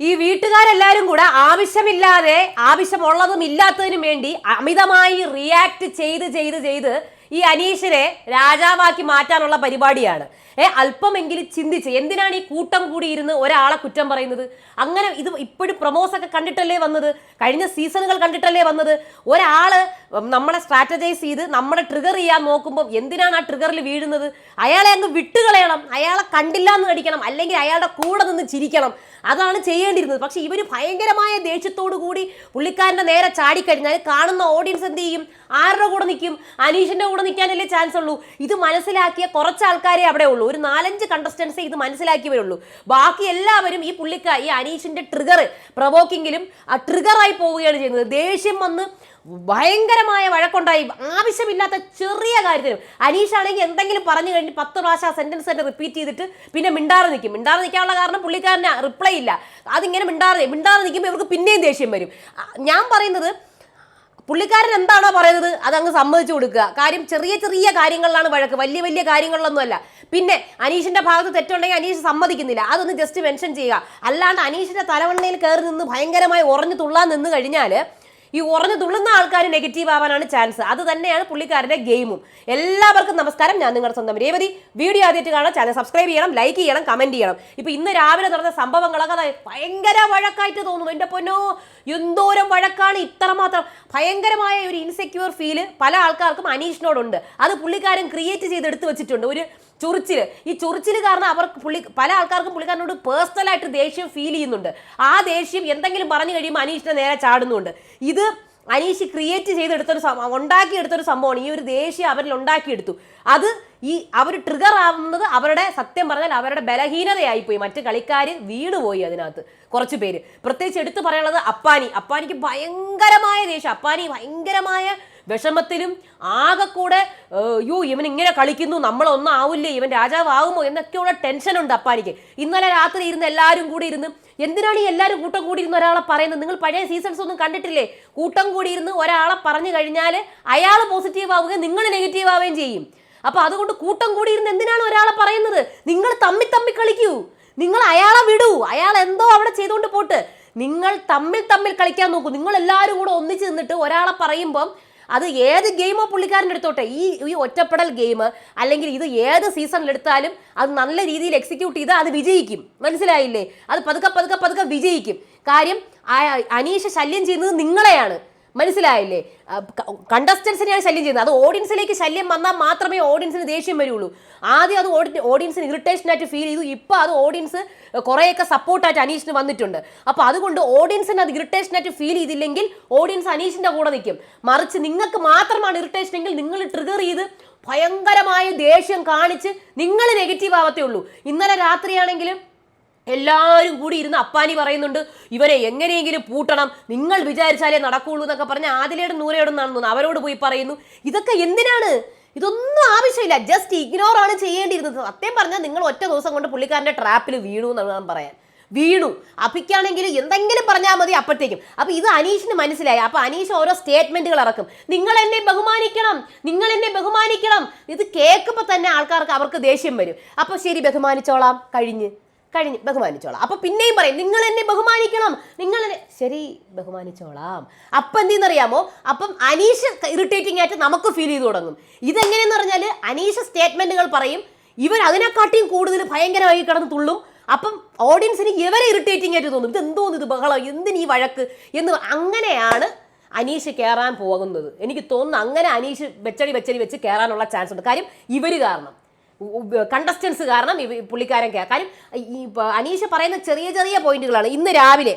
ഈ വീട്ടുകാരെല്ലാരും കൂടെ ആവശ്യമില്ലാതെ ആവശ്യമുള്ളതും ഇല്ലാത്തതിനും വേണ്ടി അമിതമായി റിയാക്ട് ചെയ്ത് ചെയ്ത് ചെയ്ത് ഈ അനീഷിനെ രാജാവാക്കി മാറ്റാനുള്ള പരിപാടിയാണ്. ഏ അല്പമെങ്കിലും ചിന്തിച്ച് എന്തിനാണ് ഈ കൂട്ടം കൂടി ഇരുന്ന് ഒരാളെ കുറ്റം പറയുന്നത്? അങ്ങനെ ഇത് ഇപ്പോഴും പ്രൊമോസ് ഒക്കെ കണ്ടിട്ടല്ലേ വന്നത്? കഴിഞ്ഞ സീസണുകൾ കണ്ടിട്ടല്ലേ വന്നത്? ഒരാൾ നമ്മളെ സ്ട്രാറ്റജൈസ് ചെയ്ത് നമ്മളെ ട്രിഗർ ചെയ്യാൻ നോക്കുമ്പോൾ എന്തിനാണ് ആ ട്രിഗറിൽ വീഴുന്നത്? അയാളെ അങ്ങ് വിട്ടുകളയണം. അയാളെ കണ്ടില്ല എന്ന് നടിക്കണം അല്ലെങ്കിൽ അയാളുടെ കൂടെ നിന്ന് ചിരിക്കണം. അതാണ് ചെയ്യേണ്ടിയിരുന്നത്. പക്ഷെ ഇവർ ഭയങ്കരമായ ദേഷ്യത്തോടു കൂടി പുള്ളിക്കാരന്റെ നേരെ ചാടിക്കഴിഞ്ഞാൽ കാണുന്ന ഓഡിയൻസ് എന്ത് ചെയ്യും? ആരുടെ കൂടെ നിൽക്കും? അനീഷിന്റെ കൂടെ നിൽക്കാനല്ലേ ചാൻസ് ഉള്ളൂ. ഇത് മനസ്സിലാക്കിയ കുറച്ച് ആൾക്കാരെ അവിടെ ഉള്ളൂ. ഒരു നാലഞ്ച് കണ്ടസ്റ്റൻസേ ഇത് മനസ്സിലാക്കിയവരുള്ളൂ. ബാക്കി എല്ലാവരും ഈ പുള്ളിക്കാർ ഈ അനീഷിന്റെ ട്രിഗർ പ്രവോക്കിങ്ങിലും ട്രിഗറായി പോവുകയാണ് ചെയ്യുന്നത്. ദേഷ്യം വന്ന് ഭയങ്കരമായ വഴക്കുണ്ടായി. ആവശ്യമില്ലാത്ത ചെറിയ കാര്യത്തിനും അനീഷ് ആണെങ്കിൽ എന്തെങ്കിലും പറഞ്ഞു കഴിഞ്ഞ് പത്ത് പ്രാവശ്യം ആ സെന്റൻസ് തന്നെ റിപ്പീറ്റ് ചെയ്തിട്ട് പിന്നെ മിണ്ടാറ് നിൽക്കും മിണ്ടാറ് നിൽക്കാനുള്ള കാരണം പുള്ളിക്കാരന് റിപ്ലൈ ഇല്ല. അതിങ്ങനെ മിണ്ടാറ് മിണ്ടാറ് നിൽക്കുമ്പോൾ ഇവർക്ക് പിന്നെയും ദേഷ്യം വരും. ഞാൻ പറയുന്നത് പുള്ളിക്കാരൻ എന്താണോ പറയുന്നത് അതങ്ങ് സമ്മതിച്ചു കൊടുക്കുക. കാര്യം ചെറിയ ചെറിയ കാര്യങ്ങളിലാണ് വഴക്ക്. വലിയ വലിയ കാര്യങ്ങളിലൊന്നുമല്ല. പിന്നെ അനീഷിന്റെ ഭാഗത്ത് തെറ്റുണ്ടെങ്കിൽ അനീഷ് സമ്മതിക്കുന്നില്ല. അതൊന്ന് ജസ്റ്റ് മെൻഷൻ ചെയ്യുക. അല്ലാണ്ട് അനീഷിന്റെ തലവണ്ണയിൽ കയറി നിന്ന് ഭയങ്കരമായി ഉറഞ്ഞു തുള്ളാൻ നിന്ന് കഴിഞ്ഞാൽ ഈ ഉറഞ്ഞു തുള്ളുന്ന ആൾക്കാർ നെഗറ്റീവ് ആവാനാണ് ചാൻസ് അത് തന്നെയാണ് പുള്ളിക്കാരന്റെ ഗെയിമും. എല്ലാവർക്കും നമസ്കാരം. ഞാൻ നിങ്ങളുടെ സ്വന്തം രേവതി. വീഡിയോ ആദ്യമായിട്ട് കാണാൻ ചാനൽ സബ്സ്ക്രൈബ് ചെയ്യണം ലൈക്ക് ചെയ്യണം കമന്റ് ചെയ്യണം. ഇപ്പൊ ഇന്ന് രാവിലെ നടന്ന സംഭവങ്ങളൊക്കെ ഭയങ്കര വഴക്കായിട്ട് തോന്നുന്നു. എന്റെ പൊന്നോ എന്തോരം വഴക്കാണ് ഇത്രമാത്രം. ഭയങ്കരമായ ഒരു ഇൻസെക്യൂർ ഫീൽ പല ആൾക്കാർക്കും അനീഷിനോടുണ്ട്. അത് പുള്ളിക്കാരൻ ക്രിയേറ്റ് ചെയ്ത് എടുത്തു വെച്ചിട്ടുണ്ട്. ഒരു ചൊറിച്ചിൽ. ഈ ചൊറിച്ചിൽ കാരണം അവർക്ക് പുള്ളി പല ആൾക്കാർക്കും പുള്ളിക്കാരനോട് പേഴ്സണലായിട്ട് ദേഷ്യം ഫീൽ ചെയ്യുന്നുണ്ട്. ആ ദേഷ്യം എന്തെങ്കിലും പറഞ്ഞു കഴിയുമ്പോൾ അനീഷിനെ നേരെ ചാടുന്നുണ്ട്. ഇത് അനീഷ് ക്രിയേറ്റ് ചെയ്തെടുത്തൊരു ഉണ്ടാക്കിയെടുത്തൊരു സംഭവമാണ്. ഈ ഒരു ദേഷ്യം അവരിൽ ഉണ്ടാക്കിയെടുത്തു. അത് ഈ അവർ ട്രിഗർ ആവുന്നത് അവരുടെ സത്യം പറഞ്ഞാൽ അവരുടെ ബലഹീനതയായിപ്പോയി. മറ്റ് കളിക്കാർ വീണുപോയി അതിനകത്ത് കുറച്ച് പേര്. പ്രത്യേകിച്ച് എടുത്തു പറയാനുള്ളത് അപ്പാനി. അപ്പാനിക്ക് ഭയങ്കരമായ ദേഷ്യം. അപ്പാനി ഭയങ്കരമായ വിഷമത്തിലും ആകെ കൂടെ യോ ഇവൻ ഇങ്ങനെ കളിക്കുന്നു നമ്മളൊന്നും ആവില്ലേ ഇവൻ രാജാവാകുമോ എന്നൊക്കെയുള്ള ടെൻഷനുണ്ട് അപ്പാനിക്ക്. ഇന്നലെ രാത്രി ഇരുന്ന് എല്ലാവരും കൂടി ഇരുന്ന് എന്തിനാണ് ഈ എല്ലാവരും കൂട്ടം കൂടി ഇരുന്ന് ഒരാളെ പറയുന്നത്? നിങ്ങൾ പഴയ സീസൺസ് ഒന്നും കണ്ടിട്ടില്ലേ? കൂട്ടം കൂടി ഇരുന്ന് ഒരാളെ പറഞ്ഞു കഴിഞ്ഞാൽ അയാൾ പോസിറ്റീവ് ആവുകയും നിങ്ങൾ നെഗറ്റീവ് ആവുകയും ചെയ്യും. അപ്പൊ അതുകൊണ്ട് കൂട്ടം കൂടി ഇരുന്ന് എന്തിനാണ് ഒരാളെ പറയുന്നത്? നിങ്ങൾ തമ്മി തമ്മി കളിക്കൂ. നിങ്ങൾ അയാളെ വിടൂ. അയാൾ എന്തോ അവിടെ ചെയ്തുകൊണ്ട് പോട്ട്. നിങ്ങൾ തമ്മിൽ തമ്മിൽ കളിക്കാൻ നോക്കൂ. നിങ്ങൾ എല്ലാവരും കൂടെ ഒന്നിച്ച് നിന്നിട്ട് ഒരാളെ പറയുമ്പം അത് ഏത് ഗെയിമോ പുള്ളിക്കാരന്റെ എടുത്തോട്ടെ ഈ ഈ ഒറ്റപ്പെടൽ ഗെയിം അല്ലെങ്കിൽ ഇത് ഏത് സീസണിലെടുത്താലും അത് നല്ല രീതിയിൽ എക്സിക്യൂട്ട് ചെയ്താൽ അത് വിജയിക്കും. മനസ്സിലായില്ലേ? അത് പതുക്കെ പതുക്കെ പതുക്കെ വിജയിക്കും. കാര്യം അനീഷ ശല്യം ചെയ്യുന്നത് നിങ്ങളെയാണ്. മനസ്സിലായില്ലേ? കണ്ടസ്റ്റൻസിനെയാണ് ശല്യം ചെയ്യുന്നത്. അത് ഓഡിയൻസിലേക്ക് ശല്യം വന്നാൽ മാത്രമേ ഓഡിയൻസിന് ദേഷ്യം വരുള്ളൂ. ആദ്യം അത് ഓഡി ഓഡിയൻസിന് ഇറിറ്റേഷൻ ആയിട്ട് ഫീൽ ചെയ്തു. ഇപ്പോൾ അത് ഓഡിയൻസ് കുറേയൊക്കെ സപ്പോർട്ടായിട്ട് അനീഷിന് വന്നിട്ടുണ്ട്. അപ്പോൾ അതുകൊണ്ട് ഓഡിയൻസിന് അത് ഇറിറ്റേഷൻ ആയിട്ട് ഫീൽ ചെയ്തില്ലെങ്കിൽ ഓഡിയൻസ് അനീഷിന്റെ കൂടെ നിൽക്കും. മറിച്ച് നിങ്ങൾക്ക് മാത്രമാണ് ഇറിറ്റേഷൻ എങ്കിൽ നിങ്ങൾ ട്രിഗർ ചെയ്ത് ഭയങ്കരമായ ദേഷ്യം കാണിച്ച് നിങ്ങൾ നെഗറ്റീവ് ആവത്തേ ഉള്ളൂ. ഇന്നലെ രാത്രിയാണെങ്കിലും എല്ലാവരും കൂടി ഇരുന്ന് അപ്പാനി പറയുന്നുണ്ട് ഇവരെ എങ്ങനെയെങ്കിലും പൂട്ടണം. നിങ്ങൾ വിചാരിച്ചാലേ നടക്കുള്ളൂ എന്നൊക്കെ പറഞ്ഞ് ആദിലയുടെ നൂരയോടെന്നാണ് തോന്നുന്നു. അവരോട് പോയി പറയുന്നു ഇതൊക്കെ എന്തിനാണ്? ഇതൊന്നും ആവശ്യമില്ല. ജസ്റ്റ് ഇഗ്നോർ ആണ് ചെയ്യേണ്ടിയിരുന്നത്. സത്യം പറഞ്ഞാൽ നിങ്ങൾ ഒറ്റ ദിവസം കൊണ്ട് പുള്ളിക്കാരന്റെ ട്രാപ്പിൽ വീണു എന്നാണ് പറയാൻ. വീണു. അപ്പിക്കാണെങ്കിൽ എന്തെങ്കിലും പറഞ്ഞാൽ മതി അപ്പോഴത്തേക്കും. അപ്പോൾ ഇത് അനീഷിന് മനസ്സിലായി. അപ്പോൾ അനീഷ് ഓരോ സ്റ്റേറ്റ്മെന്റുകൾ ഇറക്കും. നിങ്ങൾ എന്നെ ബഹുമാനിക്കണം. നിങ്ങൾ എന്നെ ബഹുമാനിക്കണം. ഇത് കേൾക്കുമ്പോൾ തന്നെ ആൾക്കാർക്ക് അവർക്ക് ദേഷ്യം വരും. അപ്പോൾ ശരി ബഹുമാനിച്ചോളാം. കഴിഞ്ഞ്. കഴിഞ്ഞ് ബഹുമാനിച്ചോളാം. അപ്പൊ പിന്നെയും പറയും നിങ്ങൾ എന്നെ ബഹുമാനിക്കണം നിങ്ങൾ എന്നെ ശരി ബഹുമാനിച്ചോളാം. അപ്പൊ എന്തെന്നറിയാമോ? അപ്പം അനീഷ് ഇറിറ്റേറ്റിംഗ് ആയിട്ട് നമുക്ക് ഫീൽ ചെയ്തു തുടങ്ങും. ഇതെങ്ങനെയെന്ന് പറഞ്ഞാൽ അനീഷ് സ്റ്റേറ്റ്മെന്റുകൾ പറയും. ഇവർ അതിനെക്കാട്ടിയും കൂടുതൽ ഭയങ്കരമായി കിടന്ന് തുള്ളും. അപ്പം ഓഡിയൻസിന് ഇവരെ ഇറിറ്റേറ്റിംഗ് ആയിട്ട് തോന്നും. ഇത് എന്തോന്ന് ഇത് ബഹളം? എന്തിന് ഈ വഴക്ക്? എന്ന് അങ്ങനെയാണ് അനീഷ് കയറാൻ പോകുന്നത്. എനിക്ക് തോന്നുന്നു അങ്ങനെ അനീഷ് വെച്ചടി വെച്ചടി വെച്ച് കയറാനുള്ള ചാൻസ് ഉണ്ട്. കാര്യം ഇവർ കാരണം. കണ്ടസ്റ്റൻസ് കാരണം ഈ പുള്ളിക്കാരൻ കാര്യം ഈ അനീഷ അനീഷ് പറയുന്ന ചെറിയ ചെറിയ പോയിന്റുകളാണ്. ഇന്ന് രാവിലെ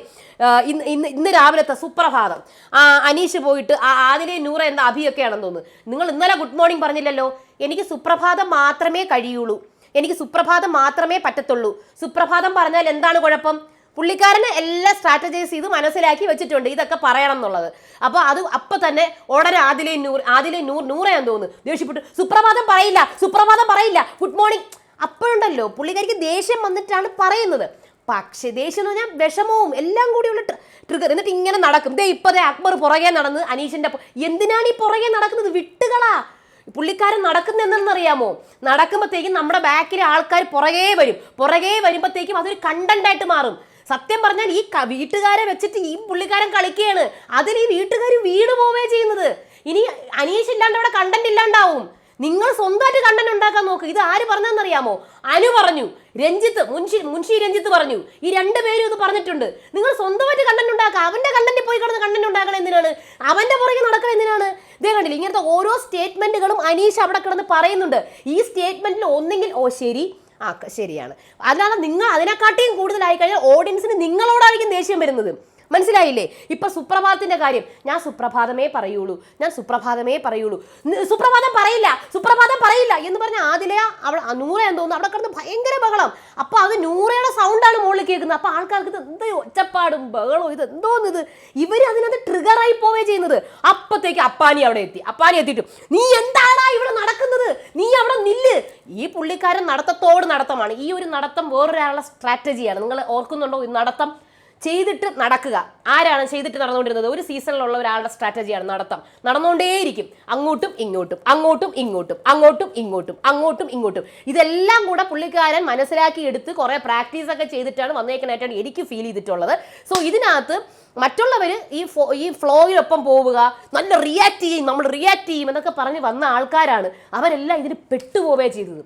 ഇന്ന് ഇന്ന് ഇന്ന് രാവിലത്തെ സുപ്രഭാതം. ആ അനീഷ് പോയിട്ട് ആ ആദിലെ നൂറ എന്ന അഭിയൊക്കെയാണെന്ന് തോന്നുന്നു. നിങ്ങൾ ഇന്നലെ ഗുഡ് മോർണിംഗ് പറഞ്ഞില്ലല്ലോ? എനിക്ക് സുപ്രഭാതം മാത്രമേ കഴിയുള്ളൂ. എനിക്ക് സുപ്രഭാതം മാത്രമേ പറ്റത്തുള്ളൂ. സുപ്രഭാതം പറഞ്ഞാൽ എന്താണ് കുഴപ്പം? പുള്ളിക്കാരന് എല്ലാ സ്ട്രാറ്റജൈസ് ചെയ്ത് മനസ്സിലാക്കി വെച്ചിട്ടുണ്ട് ഇതൊക്കെ പറയണം എന്നുള്ളത്. അപ്പോൾ അത് അപ്പൊ തന്നെ ഉടനെ ആദിലെ നൂർ ആദിലെ നൂർ നൂറയാന്ന് തോന്നുന്നു. ദേഷ്യപ്പെട്ടു. സുപ്രഭാതം പറയില്ല സുപ്രഭാതം പറയില്ല. ഗുഡ് മോർണിംഗ് അപ്പോഴുണ്ടല്ലോ പുള്ളിക്കാരിക്ക് ദേഷ്യം വന്നിട്ടാണ് പറയുന്നത്. പക്ഷേ ദേഷ്യം എന്ന് പറഞ്ഞാൽ വിഷമവും എല്ലാം കൂടിയുള്ള ട്രിഗർ എന്നിട്ട് ഇങ്ങനെ നടക്കും. ദേ ഇപ്പൊ ദേ അക്ബർ പുറകെ നടന്ന് അനീഷിന്റെ എന്തിനാണ് ഈ പുറകെ നടക്കുന്നത്? വിട്ടുകളാ. പുള്ളിക്കാരൻ നടക്കുന്ന എന്നറിയാമോ നടക്കുമ്പോഴത്തേക്കും നമ്മുടെ ബാക്കിലെ ആൾക്കാർ പുറകേ വരും. പുറകേ വരുമ്പോഴത്തേക്കും അതൊരു കണ്ടന്റ് ആയിട്ട് മാറും. സത്യം പറഞ്ഞാൽ ഈ വീട്ടുകാരെ വെച്ചിട്ട് ഈ പുള്ളിക്കാരൻ കളിക്കുകയാണ്. അതിന് ഈ വീട്ടുകാർ വീട് പോവേ ചെയ്യുന്നത്. ഇനി അനീഷ് ഇല്ലാണ്ട് അവിടെ കണ്ടന്റ് ഇല്ലാണ്ടാവും. നിങ്ങൾ സ്വന്തമായിട്ട് കണ്ടന്റ് ഉണ്ടാക്കാൻ നോക്ക്. ഇത് ആര് പറഞ്ഞതെന്നറിയാമോ? അനു പറഞ്ഞു. രഞ്ജിത്ത് മുൻഷി മുൻഷി രഞ്ജിത്ത് പറഞ്ഞു. ഈ രണ്ട് പേരും ഇത് പറഞ്ഞിട്ടുണ്ട്. നിങ്ങൾ സ്വന്തമായിട്ട് കണ്ടന്റ് ഉണ്ടാക്കുക. അവന്റെ കണ്ടന്റ് പോയി കിടന്ന് കണ്ടന്റ് ഉണ്ടാക്കണം എന്തിനാണ്? അവന്റെ പുറകെ നടക്കണം എന്തിനാണ്? ഇതേ കണ്ടില്ല ഇങ്ങനത്തെ ഓരോ സ്റ്റേറ്റ്മെന്റുകളും അനീഷ് അവിടെ കിടന്ന് പറയുന്നുണ്ട്. ഈ സ്റ്റേറ്റ്മെന്റിൽ ഒന്നെങ്കിൽ ഓ ശരി ആ ശരിയാണ്. അതാണ് നിങ്ങൾ അതിനെക്കാട്ടിയും കൂടുതലായി കഴിഞ്ഞാൽ ഓഡിയൻസിന് നിങ്ങളോടായിരിക്കും ദേഷ്യം വരുന്നത്. മനസ്സിലായില്ലേ? ഇപ്പൊ സുപ്രഭാതത്തിന്റെ കാര്യം. ഞാൻ സുപ്രഭാതമേ പറയുള്ളൂ. ഞാൻ സുപ്രഭാതമേ പറയുള്ളൂ. സുപ്രഭാതം പറയില്ല. സുപ്രഭാതം പറയില്ല എന്ന് പറഞ്ഞ ആദിലയ അവൾ നൂറ എന്ന് തോന്നുന്നു. അവിടെ കിടന്ന് ഭയങ്കര ബഹളം. അപ്പൊ അത് നൂറയുടെ സൗണ്ടാണ് മുകളിൽ കേൾക്കുന്നത്. അപ്പൊ ആൾക്കാർക്ക് ഇത് എന്തോ ഒച്ചപ്പാടും ബഹളവും ഇത് എന്തോന്ന് ഇത്? ഇവർ അതിനകത്ത് ട്രിഗറായി പോവേ ചെയ്യുന്നത്. അപ്പത്തേക്ക് അപ്പാനി അവിടെ എത്തി. അപ്പാനി എത്തിയിട്ട് നീ എന്താടാ ഇവിടെ നടക്കുന്നത്? നീ അവിടെ നില്ല്. ഈ പുള്ളിക്കാരൻ നടത്തത്തോട് നടത്തമാണ്. ഈ ഒരു നടത്തം വേറൊരാളുടെ സ്ട്രാറ്റജിയാണ് നിങ്ങൾ ഓർക്കുന്നുണ്ടോ? ഈ നടത്തം ചെയ്തിട്ട് നടക്കുക. ആരാണ് ചെയ്തിട്ട് നടന്നുകൊണ്ടിരുന്നത്? ഒരു സീസണിലുള്ള ഒരാളുടെ സ്ട്രാറ്റജിയാണ് നടത്തം. നടന്നുകൊണ്ടേയിരിക്കും. അങ്ങോട്ടും ഇങ്ങോട്ടും അങ്ങോട്ടും ഇങ്ങോട്ടും അങ്ങോട്ടും ഇങ്ങോട്ടും അങ്ങോട്ടും ഇങ്ങോട്ടും. ഇതെല്ലാം കൂടെ പുള്ളിക്കാരൻ മനസ്സിലാക്കി എടുത്ത് കുറെ പ്രാക്ടീസ് ഒക്കെ ചെയ്തിട്ടാണ് വന്നേക്കണായിട്ടാണ് എനിക്ക് ഫീൽ ചെയ്തിട്ടുള്ളത്. സോ ഇതിനകത്ത് മറ്റുള്ളവർ ഈ ഈ ഫ്ലോയിലൊപ്പം പോവുക നല്ല റിയാക്ട് ചെയ്യും നമ്മൾ റിയാക്ട് ചെയ്യും എന്നൊക്കെ പറഞ്ഞ് വന്ന ആൾക്കാരാണ് അവരെല്ലാം ഇതിന് പെട്ടുപോവേ ചെയ്തത്.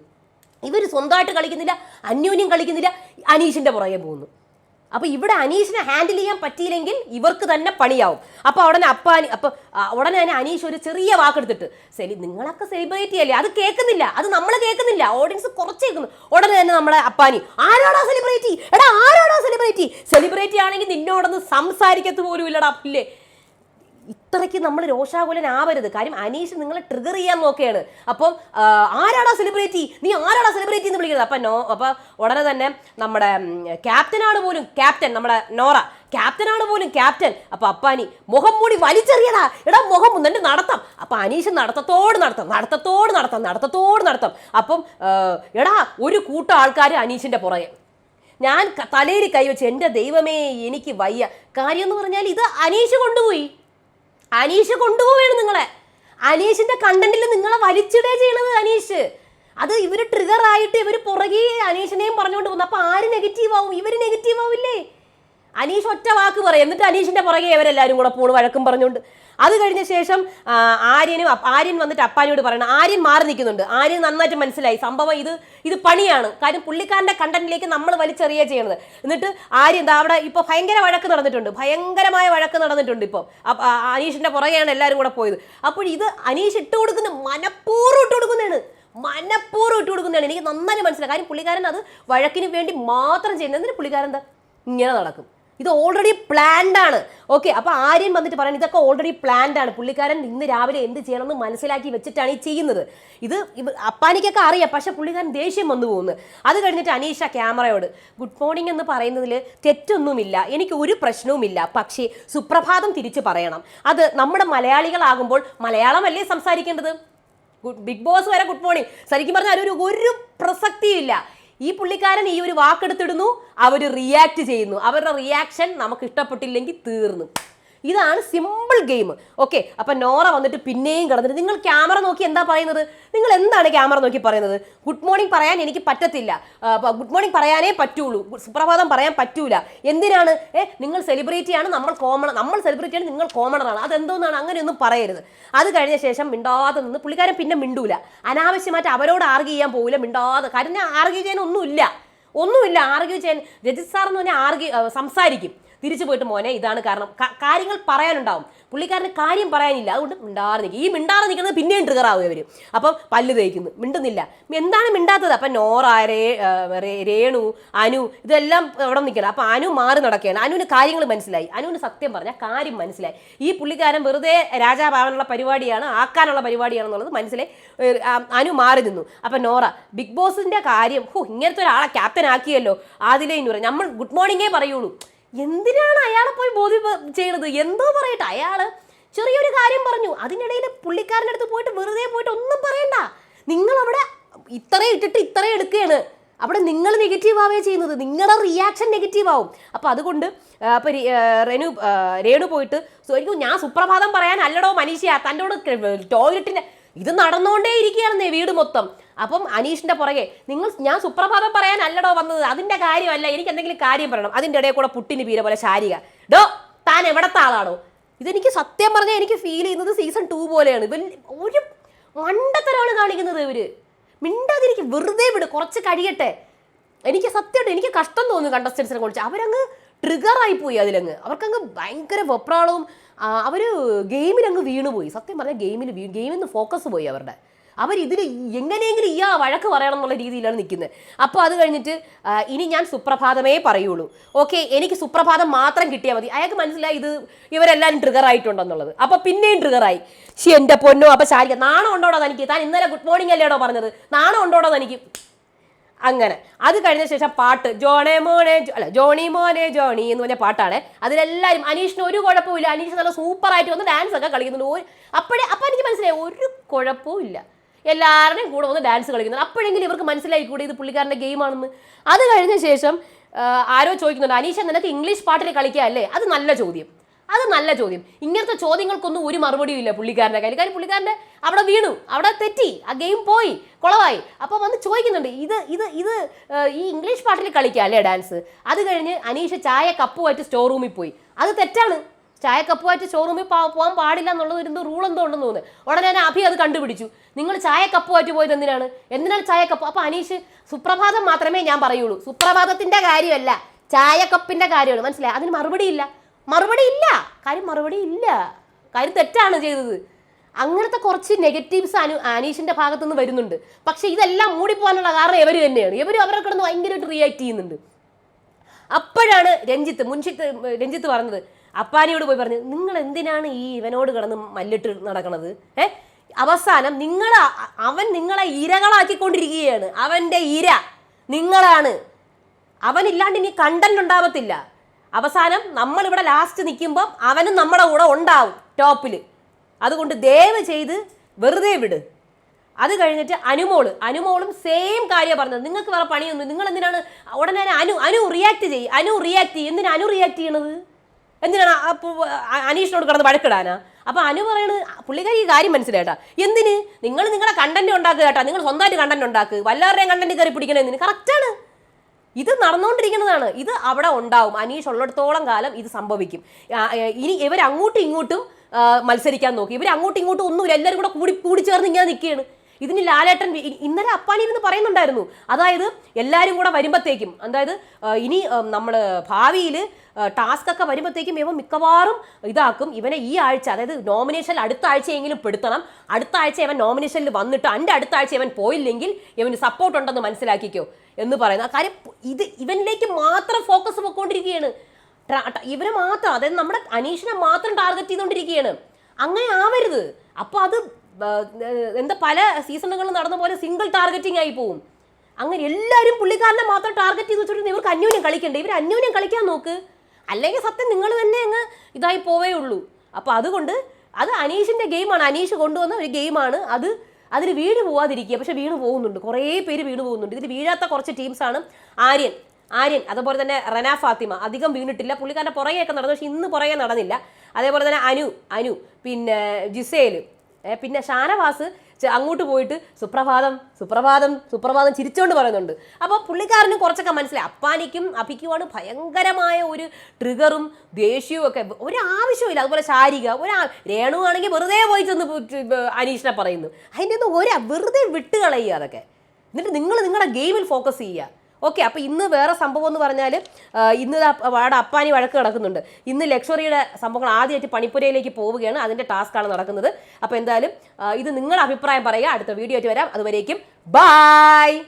ഇവർ സ്വന്തമായിട്ട് കളിക്കുന്നില്ല അന്യോന്യം കളിക്കുന്നില്ല അനീഷിന്റെ പുറകെ പോകുന്നു. അപ്പൊ ഇവിടെ അനീഷിനെ ഹാൻഡിൽ ചെയ്യാൻ പറ്റിയില്ലെങ്കിൽ ഇവർക്ക് തന്നെ പണിയാവും. അപ്പൊ ഉടനെ അപ്പാനി അപ്പൊ ആ, ഉടനെ തന്നെ അനീഷ് ഒരു ചെറിയ വാക്കെടുത്തിട്ട് സെലി നിങ്ങളൊക്കെ സെലിബ്രേറ്റ് ചെയ്യല്ലേ അത് കേൾക്കുന്നില്ല. അത് നമ്മൾ കേൾക്കുന്നില്ല. ഓഡിയൻസ് കുറച്ച് കേൾക്കുന്നു. ഉടനെ തന്നെ നമ്മളെ അപ്പാനി ആരോടാ സെലിബ്രിറ്റി എടാ ആരോടാ സെലിബ്രിറ്റി സെലിബ്രിറ്റി ആണെങ്കിൽ നിന്നോടൊന്ന് സംസാരിക്കത്ത് പോലും ഇല്ലടാ പുല്ലേ. ഇത്രയ്ക്ക് നമ്മൾ രോഷാകുലനാവരുത്. കാര്യം അനീഷ് നിങ്ങളെ ട്രിഗർ ചെയ്യാൻ നോക്കുകയാണ്. അപ്പം ആരാടാ സെലിബ്രിറ്റി നീ ആരാടാ സെലിബ്രിറ്റി എന്ന് വിളിക്കുന്നത് അപ്പം നോ അപ്പം ഉടനെ തന്നെ നമ്മുടെ ക്യാപ്റ്റനാണ് പോലും ക്യാപ്റ്റൻ നമ്മുടെ നോറ. ക്യാപ്റ്റനാണ് പോലും ക്യാപ്റ്റൻ അപ്പൊ അപ്പാനി മുഖം മൂടി വലിച്ചെറിയടാ. എടാ മുഖം നിന്റെ നടത്താം. അപ്പൊ അനീഷ് നടത്തത്തോട് നടത്താം നടത്തത്തോട് നടത്താം നടത്തത്തോട് നടത്താം. അപ്പം എടാ ഒരു കൂട്ടം ആൾക്കാർ അനീഷിന്റെ പുറകെ. ഞാൻ തലയിൽ കൈവച്ച് എന്റെ ദൈവമേ എനിക്ക് വയ്യ. കാര്യം എന്ന് പറഞ്ഞാൽ ഇത് അനീഷ് കൊണ്ടുപോയി. അനീഷ് കൊണ്ടുപോവുകയാണ് നിങ്ങളെ. അനീഷിന്റെ കണ്ടന്റിൽ നിങ്ങളെ വലിച്ചിടേ ചെയ്യണത് അനീഷ്. അത് ഇവർ ട്രിഗർ ആയിട്ട് ഇവർ പുറകെ അനീഷിനെയും പറഞ്ഞുകൊണ്ട് പോകുന്നു. അപ്പൊ ആര് നെഗറ്റീവ് ആവും? ഇവർ നെഗറ്റീവ് ആവില്ലേ? അനീഷ് ഒറ്റ വാക്ക് പറയും. എന്നിട്ട് അനീഷിന്റെ പുറകെ ഇവരെല്ലാരും കൂടെ പോണ് വഴക്കും പറഞ്ഞുകൊണ്ട്. അത് കഴിഞ്ഞ ശേഷം ആര്യനും ആര്യൻ വന്നിട്ട് അപ്പാനിയോട് പറയണം. ആര്യൻ മാറി നിൽക്കുന്നുണ്ട്. ആര്യൻ നന്നായിട്ട് മനസ്സിലായി. സംഭവം ഇത് ഇത് പണിയാണ്. കാര്യം പുള്ളിക്കാരന്റെ കണ്ടന്റിലേക്ക് നമ്മൾ വലിച്ചെറിയുക ചെയ്യണത്. എന്നിട്ട് ആര്യൻ അവിടെ ഇപ്പൊ ഭയങ്കര വഴക്ക് നടന്നിട്ടുണ്ട്. ഭയങ്കരമായ വഴക്ക് നടന്നിട്ടുണ്ട് ഇപ്പോൾ അനീഷിന്റെ പുറകെയാണ് എല്ലാവരും കൂടെ പോയത്. അപ്പോൾ ഇത് അനീഷ് ഇട്ട് കൊടുക്കുന്ന മനഃപൂർവം ഇട്ട് കൊടുക്കുന്നതാണ്. മനഃപൂർവം ഇട്ട് കൊടുക്കുന്നതാണ്. എനിക്ക് നന്നായി മനസ്സിലായി. കാര്യം പുള്ളിക്കാരൻ അത് വഴക്കിന് വേണ്ടി മാത്രം ചെയ്യുന്നത്. എന്നിട്ട് പുള്ളിക്കാരൻ എന്താ ഇങ്ങനെ നടക്കും. ഇത് ഓൾറെഡി പ്ലാൻഡ് ആണ്. ഓക്കെ അപ്പൊ ആര്യൻ വന്നിട്ട് പറയാൻ ഇതൊക്കെ ഓൾറെഡി പ്ലാൻഡ് ആണ്. പുള്ളിക്കാരൻ ഇന്ന് രാവിലെ എന്ത് ചെയ്യണം എന്ന് മനസ്സിലാക്കി വെച്ചിട്ടാണ് ഈ ചെയ്യുന്നത്. ഇത് അപ്പാനിക്കൊക്കെ അറിയാം പക്ഷെ പുള്ളിക്കാരൻ ദേഷ്യം വന്നു പോകുന്നു. അത് കഴിഞ്ഞിട്ട് അനീഷ ക്യാമറയോട് ഗുഡ് മോർണിംഗ് എന്ന് പറയുന്നതിൽ തെറ്റൊന്നുമില്ല എനിക്ക് ഒരു പ്രശ്നവുമില്ല പക്ഷേ സുപ്രഭാതം തിരിച്ചു പറയണം. അത് നമ്മുടെ മലയാളികളാകുമ്പോൾ മലയാളമല്ലേ സംസാരിക്കേണ്ടത്? ബിഗ് ബോസ് വരെ ഗുഡ് മോർണിംഗ് ശരിക്കും പറഞ്ഞാൽ ഒരു ഒരു പ്രസക്തിയില്ല ഈ പുള്ളിക്കാരൻ ഈ ഒരു വാക്കെടുത്തിടുന്നു അവർ റിയാക്ട് ചെയ്യുന്നു. അവരുടെ റിയാക്ഷൻ നമുക്ക് ഇഷ്ടപ്പെട്ടില്ലെങ്കിൽ തീർന്നു. ഇതാണ് സിമ്പിൾ ഗെയിം ഓക്കെ അപ്പൊ നോറ വന്നിട്ട് പിന്നെയും കിടന്നിട്ട് നിങ്ങൾ ക്യാമറ നോക്കി എന്താ പറയുന്നത്? നിങ്ങൾ എന്താണ് ക്യാമറ നോക്കി പറയുന്നത്? ഗുഡ് മോർണിംഗ് പറയാൻ എനിക്ക് പറ്റത്തില്ല. ഗുഡ് മോർണിംഗ് പറയാനേ പറ്റുള്ളൂ. സുപ്രഭാതം പറയാൻ പറ്റൂല. എന്തിനാണ്? ഏ നിങ്ങൾ സെലിബ്രിറ്റി ആണ് നമ്മൾ കോമൺ നമ്മൾ സെലിബ്രിറ്റി ആണ് നിങ്ങൾ കോമണർ ആണ്. അതെന്തോന്നാണ്? അങ്ങനെയൊന്നും പറയരുത്. അത് കഴിഞ്ഞ ശേഷം മിണ്ടാതെ നിന്ന് പുള്ളിക്കാരൻ പിന്നെ മിണ്ടൂല. അനാവശ്യമായിട്ട് അവരോട് ആർഗ്യ ചെയ്യാൻ പോകില്ല മിണ്ടാതെ. കാര്യം ഞാൻ ആർഗ്യ ചെയ്യാൻ ഒന്നുമില്ല. ഒന്നുമില്ല ആർഗ്യ ചെയ്യാൻ രജിത് സാർ എന്ന് പറഞ്ഞാൽ ആർഗ്യ സംസാരിക്കും. തിരിച്ചു പോയിട്ട് മോനെ ഇതാണ് കാരണം. കാര്യങ്ങൾ പറയാനുണ്ടാവും. പുള്ളിക്കാരന് കാര്യം പറയാനില്ല. അതുകൊണ്ട് മിണ്ടാതെ നിൽക്കും ഈ മിണ്ടാതെ നിൽക്കുന്നത് പിന്നെയും ട്രിഗർ ആവും ഇവർ അപ്പം പല്ല് തേക്കുന്നു. മിണ്ടുന്നില്ല. എന്താണ് മിണ്ടാത്തത്? അപ്പം നോറ രേ രേണു അനു ഇതെല്ലാം അവിടെ നിൽക്കണം അപ്പം അനു മാറി നടക്കുകയാണ്. അനുവിന് കാര്യങ്ങൾ മനസ്സിലായി. അനുവിന് സത്യം പറഞ്ഞാൽ കാര്യം മനസ്സിലായി. ഈ പുള്ളിക്കാരൻ വെറുതെ രാജാഭാവനുള്ള പരിപാടിയാണ് ആക്കാനുള്ള പരിപാടിയാണെന്നുള്ളത് മനസ്സിലായി. അനു മാറി നിന്നു. അപ്പം നോറ ബിഗ് ബോസിന്റെ കാര്യം ഹോ ഇങ്ങനത്തെ ഒരാളെ ക്യാപ്റ്റൻ ആക്കിയല്ലോ. ആദിലേ എന്ന് നൂറ് നമ്മൾ ഗുഡ് മോർണിംഗേ പറയുള്ളൂ. എന്തിനാണ് അയാളെ പോയി ബോധ്യ ചെയ്യണത്? എന്തോ പറയട്ടെ. അയാൾ ചെറിയൊരു കാര്യം പറഞ്ഞു. അതിനിടയിൽ പുള്ളിക്കാരന്റെ അടുത്ത് പോയിട്ട് വെറുതെ പോയിട്ട് ഒന്നും പറയണ്ട. നിങ്ങൾ അവിടെ ഇത്രയും ഇട്ടിട്ട് ഇത്രയും എടുക്കുകയാണ്. അവിടെ നിങ്ങൾ നെഗറ്റീവ് ആവേ ചെയ്യുന്നത്. നിങ്ങളുടെ റിയാക്ഷൻ നെഗറ്റീവ് ആവും. അപ്പോൾ അതുകൊണ്ട് അപ്പൊ റെനു രേണു പോയിട്ട് സോ ഞാൻ സുപ്രഭാതം പറയാൻ അല്ലടോ മനീഷ തന്റെ ടോയ്ലറ്റിന്റെ ഇത് നടന്നുകൊണ്ടേ ഇരിക്കുകയാണെന്നേ വീട് മൊത്തം. അപ്പം അനീഷിന്റെ പുറകെ നിങ്ങൾ ഞാൻ സുപ്രഭാതം പറയാനല്ലടോ വന്നത്. അതിന്റെ കാര്യമല്ല. എനിക്ക് എന്തെങ്കിലും കാര്യം പറയണം. അതിന്റെ ഇടയിൽ കൂടെ പുട്ടിന് പീര പോലെ ശാരിക. ഡോ താൻ എവിടത്തെ ആളാണോ? ഇതെനിക്ക് സത്യം പറഞ്ഞാൽ എനിക്ക് ഫീൽ ചെയ്യുന്നത് സീസൺ ടു പോലെയാണ്. ഇവൻ ഒരു മണ്ടത്തരമാണ് കാണിക്കുന്നത് ഇവർ. മിണ്ടാതിരിക്കും വെറുതെ വിട്. കുറച്ച് കഴിയട്ടെ. എനിക്ക് സത്യമായിട്ട് എനിക്ക് കഷ്ടം തോന്നുന്നു കണ്ടസ്റ്റൻസിനെ കുറിച്ച്. അവരങ്ങ് ട്രിഗറായി പോയി അതിലങ്ങ്. അവർക്കങ്ങ് ഭയങ്കര വെപ്രാളവും അവർ ഗെയിമിലങ്ങ് വീണുപോയി. സത്യം പറഞ്ഞാൽ ഗെയിമിൽ വീ ഗെയിമിൽ നിന്ന് ഫോക്കസ് പോയി അവരുടെ. അവർ ഇതിൽ എങ്ങനെയെങ്കിലും ഈ ആ വഴക്ക് പറയണം എന്നുള്ള രീതിയിലാണ് നിൽക്കുന്നത് അപ്പോൾ അത് കഴിഞ്ഞിട്ട് ഇനി ഞാൻ സുപ്രഭാതമേ പറയുള്ളൂ. ഓക്കെ എനിക്ക് സുപ്രഭാതം മാത്രം കിട്ടിയാൽ മതി. അയാൾക്ക് മനസ്സിലായി ഇത് ഇവരെല്ലാം ട്രിഗർ ആയിട്ടുണ്ടെന്നുള്ളത് അപ്പോൾ പിന്നെയും ട്രിഗറായി. ശി എന്റെ പൊന്നോ അപ്പോൾ ശാരിക നാണം ഉണ്ടോടാ തനിക്ക്? താൻ ഇന്നലെ ഗുഡ് മോർണിംഗ് അല്ലേടോ പറഞ്ഞത്? നാണം ഉണ്ടോടാ തനിക്ക്? അങ്ങനെ. അത് കഴിഞ്ഞ ശേഷം പാട്ട്. ജോണേ മോനെ അല്ല ജോണി മോനെ ജോണി എന്ന് പറഞ്ഞ പാട്ടാണ്. അതിലെല്ലാവരും അനീഷിന് ഒരു കുഴപ്പമില്ല അനീഷ് നല്ല സൂപ്പറായിട്ട് വന്ന് ഡാൻസ് ഒക്കെ കളിക്കുന്നുണ്ട്. അപ്പോഴേ അപ്പം എനിക്ക് മനസ്സിലായി ഒരു കുഴപ്പവും ഇല്ല. എല്ലാവരുടെയും കൂടെ വന്ന് ഡാൻസ് കളിക്കുന്നുണ്ട്. അപ്പോഴെങ്കിലും ഇവർക്ക് മനസ്സിലായി കൂടെ ഇത് പുള്ളിക്കാരന്റെ ഗെയിമാണെന്ന് അത് കഴിഞ്ഞ ശേഷം ആരോ ചോദിക്കുന്നുണ്ട് അനീഷ നിനക്ക് ഇംഗ്ലീഷ് പാട്ടിൽ കളിക്കുക അല്ലേ അത് നല്ല ചോദ്യം. അത് നല്ല ചോദ്യം. ഇങ്ങനത്തെ ചോദ്യങ്ങൾക്കൊന്നും ഒരു മറുപടിയും ഇല്ല പുള്ളിക്കാരന്റെ കയ്യിൽ. കാര്യം പുള്ളിക്കാരന്റെ അവിടെ വീണു. അവിടെ തെറ്റി. ആ ഗെയിം പോയി. കുളവായി. അപ്പോൾ വന്ന് ചോദിക്കുന്നുണ്ട് ഇത് ഇത് ഇത് ഈ ഇംഗ്ലീഷ് പാട്ടിൽ കളിക്കുക അല്ലേ ഡാൻസ്? അത് കഴിഞ്ഞ് അനീഷ് ചായ കപ്പുമായിട്ട് സ്റ്റോർ റൂമിൽ പോയി. അത് തെറ്റാണ്. ചായ കപ്പുമായിട്ട് സ്റ്റോർ റൂമിൽ പോകാൻ പാടില്ല എന്നുള്ളത് ഒരു റൂൾ എന്തോ ഉണ്ടെന്ന് തോന്നുന്നു. ഉടനെ ഞാൻ അഭി അത് കണ്ടുപിടിച്ചു. നിങ്ങൾ ചായ കപ്പുമായിട്ട് പോയത് എന്തിനാണ്? എന്തിനാണ് ചായ കപ്പ്? അപ്പോൾ അനീഷ് സുപ്രഭാതം മാത്രമേ ഞാൻ പറയുള്ളൂ. സുപ്രഭാതത്തിന്റെ കാര്യമല്ല. ചായ കപ്പിന്റെ കാര്യമാണ്. മനസ്സിലായി? അതിന് മറുപടി ഇല്ല മറുപടി ഇല്ല. കാര്യം മറുപടി ഇല്ല. കാര്യം തെറ്റാണ് ചെയ്തത്. അങ്ങനത്തെ കുറച്ച് നെഗറ്റീവ്സ് അനു അനീഷിന്റെ ഭാഗത്തു നിന്ന് വരുന്നുണ്ട്. പക്ഷെ ഇതെല്ലാം മൂടിപ്പോകാനുള്ള കാരണം ഇവർ തന്നെയാണ്. ഇവർ അവരെ കിടന്ന് ഭയങ്കരമായിട്ട് റിയാക്ട് ചെയ്യുന്നുണ്ട്. അപ്പോഴാണ് രഞ്ജിത്ത് മുൻഷിത്ത് രഞ്ജിത്ത് പറഞ്ഞത്. അപ്പാനിയോട് പോയി പറഞ്ഞു നിങ്ങൾ എന്തിനാണ് ഈ ഇവനോട് കിടന്ന് മല്ലിട്ട് നടക്കണത്? ഏ? അവസാനം നിങ്ങൾ അവൻ നിങ്ങളെ ഇരകളാക്കിക്കൊണ്ടിരിക്കുകയാണ്. അവന്റെ ഇര നിങ്ങളാണ്. അവനില്ലാണ്ട് ഇനി കണ്ടന്റ് ഉണ്ടാവത്തില്ല. അവസാനം നമ്മളിവിടെ ലാസ്റ്റ് നിൽക്കുമ്പം അവനും നമ്മുടെ കൂടെ ഉണ്ടാവും ടോപ്പിൽ അതുകൊണ്ട് ദയവ് ചെയ്ത് വെറുതെ വിട്. അത് കഴിഞ്ഞിട്ട് അനുമോൾ അനുമോളും സെയിം കാര്യം പറഞ്ഞത്. നിങ്ങൾക്ക് വേറെ പണിയൊന്നും നിങ്ങൾ എന്തിനാണ് ഉടനെ അനു അനു റിയാക്ട് ചെയ്യും. അനു റിയാക്ട് ചെയ്യും. എന്തിനാ അനു റിയാക്ട് ചെയ്യണത്? എന്തിനാണ് അപ്പോൾ അനീഷിനോട് കിടന്ന് വഴക്കിടാനാ? അപ്പൊ അനു പറയണത് പുള്ളിക്കാരി ഈ കാര്യം മനസ്സിലായിട്ടാ. എന്തിന്? നിങ്ങൾ നിങ്ങളുടെ കണ്ടന്റ് ഉണ്ടാക്കുക കേട്ടാ. നിങ്ങൾ സ്വന്തമായിട്ട് കണ്ടന്റ് ഉണ്ടാക്കുക വല്ലവരുടെയും കണ്ടന്റ് കയറി പിടിക്കണേ എന്തിന്? കറക്റ്റാണ് ഇത് നടന്നുകൊണ്ടിരിക്കുന്നതാണ്. ഇത് അവിടെ ഉണ്ടാവും. അനീഷ് ഉള്ളിടത്തോളം കാലം ഇത് സംഭവിക്കും. ഇനി ഇവർ അങ്ങോട്ടും ഇങ്ങോട്ടും മത്സരിക്കാൻ നോക്കി. ഇവർ അങ്ങോട്ടും ഇങ്ങോട്ടും ഒന്നുമില്ല. എല്ലാവരും കൂടെ കൂടി കൂടി ചേർന്ന് ഇങ്ങനെ നിൽക്കുകയാണ്. ഇതിന് ലാലേട്ടൻ ഇന്നലെ അപ്പാനി ഇരുന്ന് പറയുന്നുണ്ടായിരുന്നു. അതായത് എല്ലാവരും കൂടെ വരുമ്പോഴത്തേക്കും അതായത് ഇനി നമ്മൾ ഭാവിയിൽ ടാസ്ക് ഒക്കെ വരുമ്പോഴത്തേക്കും ഇവ മിക്കവാറും ഇതാക്കും. ഇവനെ ഈ ആഴ്ച അതായത് നോമിനേഷനിൽ അടുത്ത ആഴ്ചയെങ്കിലും പെടുത്തണം. അടുത്ത ആഴ്ച ഇവൻ നോമിനേഷനിൽ വന്നിട്ട് എന്റെ അടുത്ത ആഴ്ച ഇവൻ പോയില്ലെങ്കിൽ ഇവന് സപ്പോർട്ട് ഉണ്ടെന്ന് മനസ്സിലാക്കിക്കോ എന്ന് പറയുന്നത് ആ കാര്യം ഇത് ഇവനിലേക്ക് മാത്രം ഫോക്കസ് പോയിക്കൊണ്ടിരിക്കുകയാണ്. ഇവനെ മാത്രം അതായത് നമ്മുടെ അനീഷിനെ മാത്രം ടാർഗറ്റ് ചെയ്തുകൊണ്ടിരിക്കുകയാണ് അങ്ങനെ ആവരുത്. അപ്പോൾ അത് എന്താ പല സീസണുകളിൽ നടന്ന പോലെ സിംഗിൾ ടാർഗറ്റിംഗ് ആയി പോവും. അങ്ങനെ എല്ലാവരും പുള്ളിക്കാരനെ മാത്രം ടാർഗറ്റ് ചെയ്ത് വെച്ചിട്ട് ഇവർക്ക് അന്യോന്യം കളിക്കണ്ടേ? ഇവർ അന്യോന്യം കളിക്കാൻ നോക്ക്. അല്ലെങ്കിൽ സത്യം നിങ്ങൾ തന്നെ അങ്ങ് ഇതായി പോവേ ഉള്ളൂ. അപ്പോൾ അതുകൊണ്ട് അത് അനീഷിന്റെ ഗെയിമാണ് അനീഷ് കൊണ്ടുവന്ന ഒരു ഗെയിമാണ് അത് അതിൽ വീണ് പോവാതിരിക്കുക. പക്ഷെ വീണ് പോകുന്നുണ്ട്. കുറേ പേര് വീണ് പോകുന്നുണ്ട്. ഇതിൽ വീഴാത്ത കുറച്ച് ടീംസാണ് ആര്യൻ. ആര്യൻ അതുപോലെ തന്നെ റന ഫാത്തിമ. അധികം വീണിട്ടില്ല. പുള്ളിക്കാരന്റെ പുറകെയൊക്കെ നടന്നു. പക്ഷേ ഇന്ന് പുറകെ നടന്നില്ല. അതേപോലെ തന്നെ അനു അനു. പിന്നെ ജിസേൽ പിന്നെ ഷാനവാസ് അങ്ങോട്ട് പോയിട്ട് സുപ്രഭാതം സുപ്രഭാതം സുപ്രഭാതം ചിരിച്ചുകൊണ്ട് പറയുന്നുണ്ട്. അപ്പോൾ പുള്ളിക്കാരനും കുറച്ചൊക്കെ മനസ്സിലായി. അപ്പാനിക്കും അഭിക്കുമാണ് ഭയങ്കരമായ ഒരു ട്രിഗറും ദേഷ്യവും ഒക്കെ. ഒരു ആവശ്യമില്ല അതുപോലെ ശാരിക ഒരു രേണു ആണെങ്കിൽ വെറുതെ പോയി ചെന്ന് അനീഷിനെ പറയുന്നു. അതിന്റെ ഒന്നും ഒരു വെറുതെ വിട്ടുകളയുക അതൊക്കെ. എന്നിട്ട് നിങ്ങൾ നിങ്ങളുടെ ഗെയിമിൽ ഫോക്കസ് ചെയ്യുക. ഓക്കെ അപ്പോൾ ഇന്ന് വേറെ സംഭവം എന്ന് പറഞ്ഞാൽ ഇന്ന് അവിടെ അപ്പാനി വഴക്ക് നടക്കുന്നുണ്ട്. ഇന്ന് ലക്ഷറിയുടെ സംഭവങ്ങൾ ആദ്യമായിട്ട് പണിപ്പുരയിലേക്ക് പോവുകയാണ്. അതിന്റെ ടാസ്ക്കാണ് നടക്കുന്നത്. അപ്പോൾ എന്തായാലും ഇത് നിങ്ങളുടെ അഭിപ്രായം പറയുക. അടുത്ത വീഡിയോ ആയിട്ട് വരാം. അതുവരേക്കും ബായ്